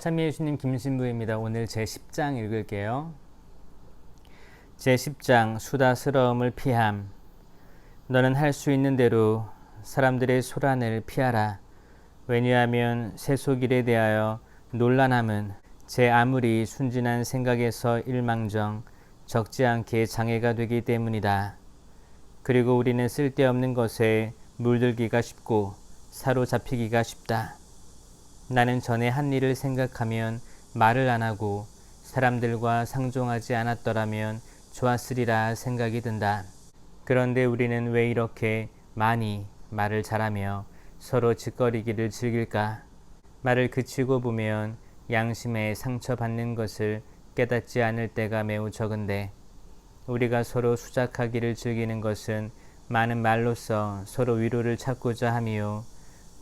참여해 주님 김신부입니다. 오늘 제 10장 읽을게요. 제 10장 수다스러움을 피함. 너는 할 수 있는 대로 사람들의 소란을 피하라. 왜냐하면 세속일에 대하여 논란함은 제 아무리 순진한 생각에서 일망정 적지 않게 장애가 되기 때문이다. 그리고 우리는 쓸데없는 것에 물들기가 쉽고 사로잡히기가 쉽다. 나는 전에 한 일을 생각하면 말을 안 하고 사람들과 상종하지 않았더라면 좋았으리라 생각이 든다. 그런데 우리는 왜 이렇게 많이 말을 잘하며 서로 짓거리기를 즐길까? 말을 그치고 보면 양심에 상처받는 것을 깨닫지 않을 때가 매우 적은데 우리가 서로 수작하기를 즐기는 것은 많은 말로써 서로 위로를 찾고자 함이요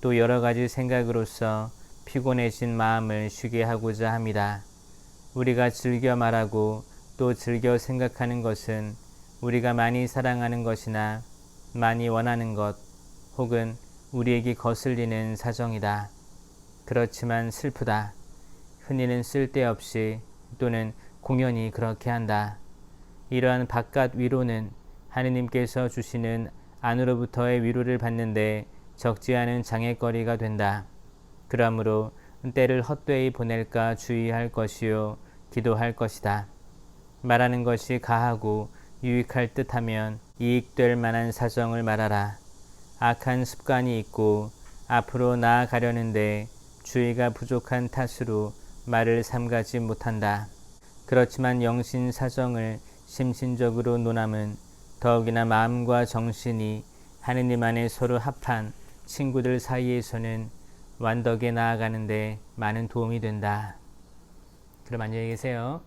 또 여러 가지 생각으로서 피곤해진 마음을 쉬게 하고자 합니다. 우리가 즐겨 말하고 또 즐겨 생각하는 것은 우리가 많이 사랑하는 것이나 많이 원하는 것 혹은 우리에게 거슬리는 사정이다. 그렇지만 슬프다. 흔히는 쓸데없이 또는 공연히 그렇게 한다. 이러한 바깥 위로는 하느님께서 주시는 안으로부터의 위로를 받는데 적지 않은 장애거리가 된다. 그러므로 때를 헛되이 보낼까 주의할 것이요 기도할 것이다. 말하는 것이 가하고 유익할 듯하면 이익될 만한 사정을 말하라. 악한 습관이 있고 앞으로 나아가려는데 주의가 부족한 탓으로 말을 삼가지 못한다. 그렇지만 영신 사정을 심신적으로 논함은 더욱이나 마음과 정신이 하느님 안에 서로 합한 친구들 사이에서는 완덕에 나아가는데 많은 도움이 된다. 그럼 안녕히 계세요.